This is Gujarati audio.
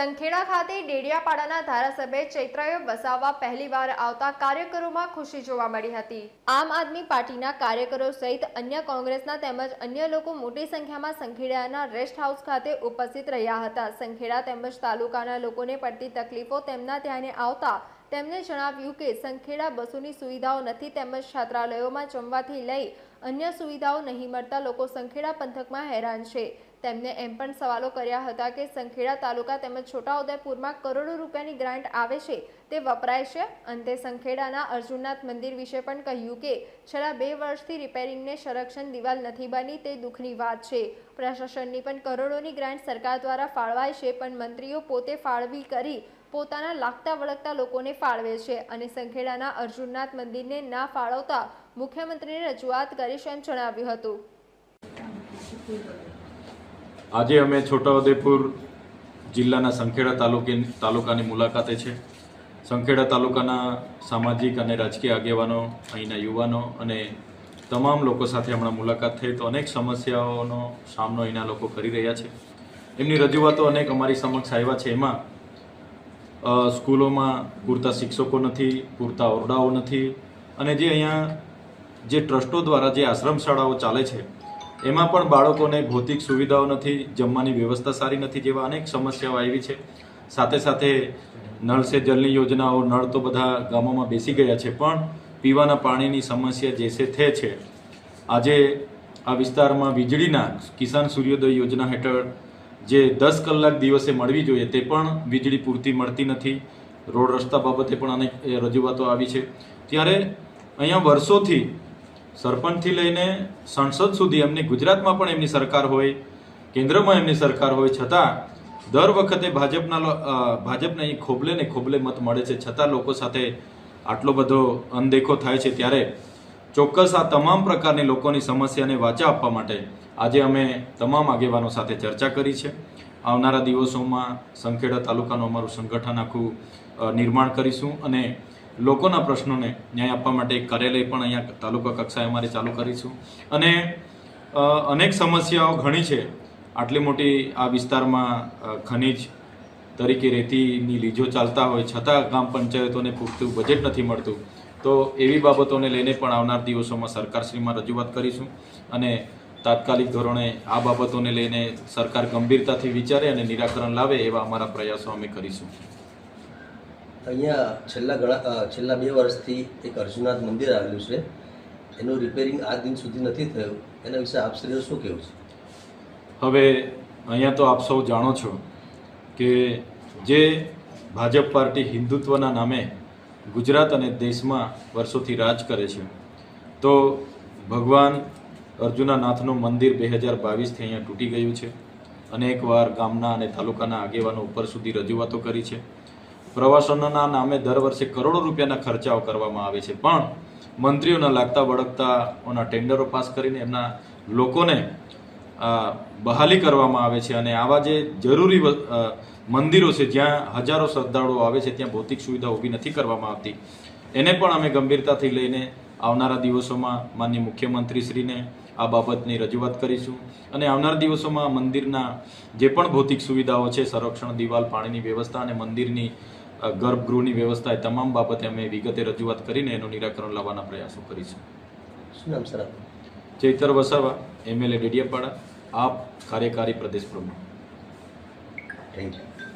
સંખેડા ખાતે ડેડિયાપાડાના ધારાસભ્ય ચૈત્રએ વસાવવા પહેલીવાર આવતા કાર્યકરોમાં ખુશી જોવા મળી હતી. આમ આદમી પાર્ટીના કાર્યકરો સહિત અન્ય કોંગ્રેસના તેમજ અન્ય લોકો મોટી સંખ્યામાં સંખેડાના રેસ્ટ હાઉસ ખાતે ઉપસ્થિત રહ્યા હતા. સંખેડા તેમજ તાલુકાના લોકોને પડતી તકલીફો તેમના ધ્યાને આવતા તેમણે જણાવ્યું કે સંખેડા બસોની સુવિધાઓ નથી તેમજ છાત્રાલયોમાં જમવાથી લઈ અન્ય સુવિધાઓ નહીં મળતા લોકો સંખેડા પંથકમાં હેરાન છે. તેમને એમ પણ સવાલો કર્યા હતા કે સંખેડા તાલુકા તેમજ છોટાઉદેપુરમાં કરોડો રૂપિયાની ગ્રાન્ટ આવે છે, તે વપરાય છે? અંતે સંખેડાના અર્જુનનાથ મંદિર વિશે પણ કહ્યું કે, છેલ્લા બે વર્ષથી રિપેરિંગને સંરક્ષણ દિવાલ નથી બની, તે દુઃખની વાત છે. પ્રશાસનની પણ કરોડોની ગ્રાન્ટ સરકાર દ્વારા ફાળવાય છે, પણ મંત્રીઓ પોતે ફાળવી કરી પોતાના લાગતા વળગતા લોકોને ફાળવે છે અને સંખેડાના અર્જુનનાથ મંદિરને ના ફાળવતા મુખ્યમંત્રીને રજૂઆત કરીશ એમ જણાવ્યું હતું. આજે અમે છોટાઉદેપુર જિલ્લાના સંખેડા તાલુકે તાલુકાની મુલાકાતે છે. સંખેડા તાલુકાના સામાજિક અને રાજકીય આગેવાનો, અહીંના યુવાનો અને તમામ લોકો સાથે હમણાં મુલાકાત થઈ. તો અનેક સમસ્યાઓનો સામનો અહીંના લોકો કરી રહ્યા છે. એમની રજૂઆતો અનેક અમારી સમક્ષ આવ્યા છે. એમાં સ્કૂલોમાં પૂરતા શિક્ષકો નથી, પૂરતા ઓરડાઓ નથી અને જે અહીંયા જે ટ્રસ્ટો દ્વારા જે આશ્રમ શાળાઓ ચાલે છે એમાં પણ બાળકોને ભૌતિક સુવિધાઓ નથી, જમવાની વ્યવસ્થા સારી નથી જેવા અનેક સમસ્યાઓ આવી છે. સાથે સાથે નળ સે જલની યોજનાઓ, નળ તો બધા ગામોમાં બેસી ગયા છે, પણ પીવાના પાણીની સમસ્યા જે છે તે છે. આજે આ વિસ્તારમાં વીજળીના કિસાન સૂર્યોદય યોજના હેઠળ જે દસ કલાક દિવસે મળવી જોઈએ તે પણ વીજળી પૂરતી મળતી નથી. રોડ રસ્તા બાબતે પણ અનેક રજૂઆતો આવી છે. ત્યારે અહીંયા વર્ષોથી સરપંચથી લઈને સંસદ સુધી એમની ગુજરાતમાં પણ એમની સરકાર હોય, કેન્દ્રમાં એમની સરકાર હોય, છતાં દર વખતે ભાજપના ભાજપને અહીં ખોબલે ને ખોબલે મત મળે છે. છતાં લોકો સાથે આટલો બધો અનદેખો થાય છે ત્યારે ચોક્કસ આ તમામ પ્રકારની લોકોની સમસ્યાને વાચા આપવા માટે આજે અમે તમામ આગેવાનો સાથે ચર્ચા કરી છે. આવનારા દિવસોમાં સંખેડા તાલુકાનું અમારું સંગઠન આખું નિર્માણ કરીશું અને લોકોના પ્રશ્નોને ન્યાય આપવા માટે એક કાર્યાલય પણ અહીંયા તાલુકા કક્ષાએ અમારે ચાલુ કરીશું. અને અનેક સમસ્યાઓ ઘણી છે. આટલી મોટી આ વિસ્તારમાં ખનિજ તરીકે રેતીની લીજો ચાલતા હોય, છતાં ગ્રામ પંચાયતોને પૂરતું બજેટ નથી મળતું. તો એવી બાબતોને લઈને પણ આવનાર દિવસોમાં સરકારશ્રીમાં રજૂઆત કરીશું અને તાત્કાલિક ધોરણે આ બાબતોને લઈને સરકાર ગંભીરતાથી વિચારે અને નિરાકરણ લાવે એવા અમારા પ્રયાસો અમે કરીશું. અહીંયા છેલ્લા ઘણા છેલ્લા બે વર્ષથી એક અર્જુનાથ મંદિર આવેલું છે. એનું રિપેરિંગ આ દિન સુધી નથી થયું. એના વિશે આપ શ્રીનું શું કહેવું છે? હવે અહીંયા તો આપ સૌ જાણો છો કે જે ભાજપ પાર્ટી હિન્દુત્વના નામે ગુજરાત અને દેશમાં વર્ષોથી રાજ કરે છે, તો ભગવાન અર્જુનાનાથનું મંદિર બે હજાર બાવીસથી અહીંયા તૂટી ગયું છે અનેકવાર ગામના અને તાલુકાના આગેવાનો ઉપર સુધી રજૂઆતો કરી છે. પ્રવાસનના નામે દર વર્ષે કરોડો રૂપિયાના ખર્ચાઓ કરવામાં આવે છે. પણ મંત્રીઓના લાગતા વળગતાઓના ટેન્ડરો પાસ કરીને એમના લોકોને બહાલી કરવામાં આવે છે અને આવા જે જરૂરી મંદિરો છે, જ્યાં હજારો શ્રદ્ધાળુઓ આવે છે, ત્યાં ભૌતિક સુવિધા ઊભી નથી કરવામાં આવતી. એને પણ અમે ગંભીરતાથી લઈને આવનારા દિવસોમાં માનનીય મુખ્યમંત્રીશ્રીને આ બાબતની રજૂઆત કરીશું. અને આવનારા દિવસોમાં મંદિરના જે પણ ભૌતિક સુવિધાઓ છે સંરક્ષણ દિવાલ પાણીની વ્યવસ્થા અને મંદિરની ગર્ભગૃહની વ્યવસ્થા એ તમામ બાબતે અમે વિગતે રજૂઆત કરીને એનું નિરાકરણ લાવવાના પ્રયાસો કરીશું. શું નામ સર ચૈતર વસાવા એમએલએ ડેડિયાપાડા આપ કાર્યકારી પ્રદેશ પ્રમુખ. Thank you